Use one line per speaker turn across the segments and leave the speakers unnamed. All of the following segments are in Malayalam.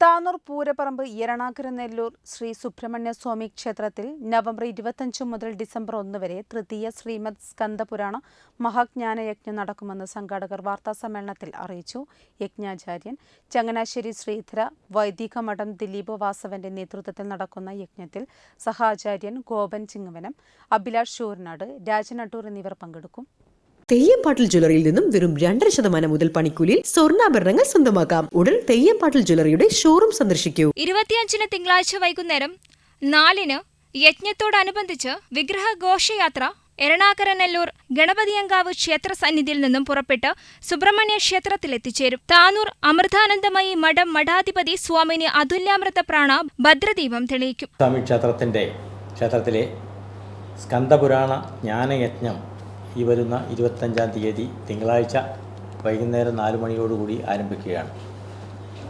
Tanur പൂരപ്പറമ്പ് ഇരണാക്കര നെല്ലൂർ ശ്രീ സുബ്രഹ്മണ്യ സ്വാമി ക്ഷേത്രത്തിൽ നവംബർ ഇരുപത്തഞ്ച് മുതൽ ഡിസംബർ ഒന്ന് വരെ തൃതീയ ശ്രീമദ് സ്കന്ദപുരാണ മഹാജ്ഞാനയജ്ഞം നടക്കുമെന്ന് സംഘാടകർ വാർത്താസമ്മേളനത്തിൽ അറിയിച്ചു. യജ്ഞാചാര്യൻ ചങ്ങനാശ്ശേരി ശ്രീധര വൈദിക മഠം ദിലീപ് വാസവന്റെ നേതൃത്വത്തിൽ നടക്കുന്ന യജ്ഞത്തിൽ സഹാചാര്യൻ ഗോപൻ ചിങ്ങവനം അഭിലാഷ് ഷൂർനാട് രാജനട്ടൂർ എന്നിവർ പങ്കെടുക്കും.
തെയ്യംപാട്ടിൽ ജ്വല്ലറിയിൽ നിന്നും വെറും രണ്ടര ശതമാനം മുതൽ പണിക്കൂലിയിൽ സ്വർണാഭരണങ്ങൾ സ്വന്തമാക്കാം. ഉടൻ തെയ്യംപാട്ടിൽ ജ്വല്ലറിയുടെ ഷോറൂം സന്ദർശിക്കൂ.
ഇരുപത്തിയഞ്ചിന് തിങ്കളാഴ്ച വൈകുന്നേരം നാലിന് യജ്ഞത്തോടനുബന്ധിച്ച് വിഗ്രഹ ഘോഷയാത്ര എറണാകര നെല്ലൂർ ഗണപതിയങ്കാവ് ക്ഷേത്ര സന്നിധിയിൽ നിന്നും പുറപ്പെട്ട് സുബ്രഹ്മണ്യ ക്ഷേത്രത്തിൽ എത്തിച്ചേരും. താനൂർ അമൃതാനന്ദമയി മഠം മഠാധിപതി സ്വാമിനി അതുല്യാമൃത പ്രാണ ഭദ്രദീപം തെളിയിക്കും.
സ്വാമി ക്ഷേത്രത്തിന്റെ ക്ഷേത്രത്തിലെ സ്കന്ദപുരാണ ജ്ഞാനയജ്ഞം ഈ വരുന്ന ഇരുപത്തഞ്ചാം തീയതി തിങ്കളാഴ്ച വൈകുന്നേരം നാല് മണിയോടുകൂടി ആരംഭിക്കുകയാണ്.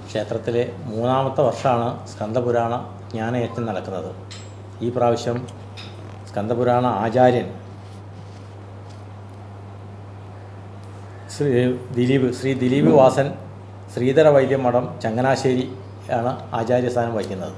ക്ഷേത്രത്തിലെ മൂന്നാമത്തെ വർഷമാണ് സ്കന്ദപുരാണ ജ്ഞാനയജ്ഞം നടക്കുന്നത്. ഈ പ്രാവശ്യം സ്കന്ദപുരാണ ആചാര്യൻ ശ്രീ ദിലീപ് ശ്രീ ദിലീപ് വാസൻ ശ്രീധര വൈദ്യം മഠം ചങ്ങനാശ്ശേരി ആണ് ആചാര്യസ്ഥാനം വഹിക്കുന്നത്.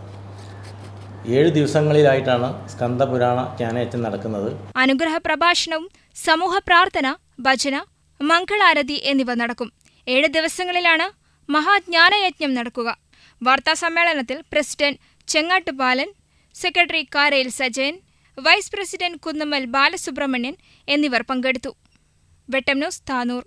ഏഴ് ദിവസങ്ങളിലായിട്ടാണ് സ്കന്ദപുരാണ ജ്ഞാനയജ്ഞം നടക്കുന്നത്.
അനുഗ്രഹ പ്രഭാഷണവും സമൂഹ പ്രാർത്ഥന ഭജന മംഗളാരതി എന്നിവ നടക്കും. ഏഴ് ദിവസങ്ങളിലാണ് മഹാജ്ഞാനയജ്ഞം നടക്കുക. വാർത്താ സമ്മേളനത്തിൽ president Chengatt ചെങ്ങാട്ടുപാലൻ secretary Karayil Sajayan vice president Kunnammal Balasubramanian എന്നിവർ പങ്കെടുത്തു. വെട്ടം ന്യൂസ് താനൂർ.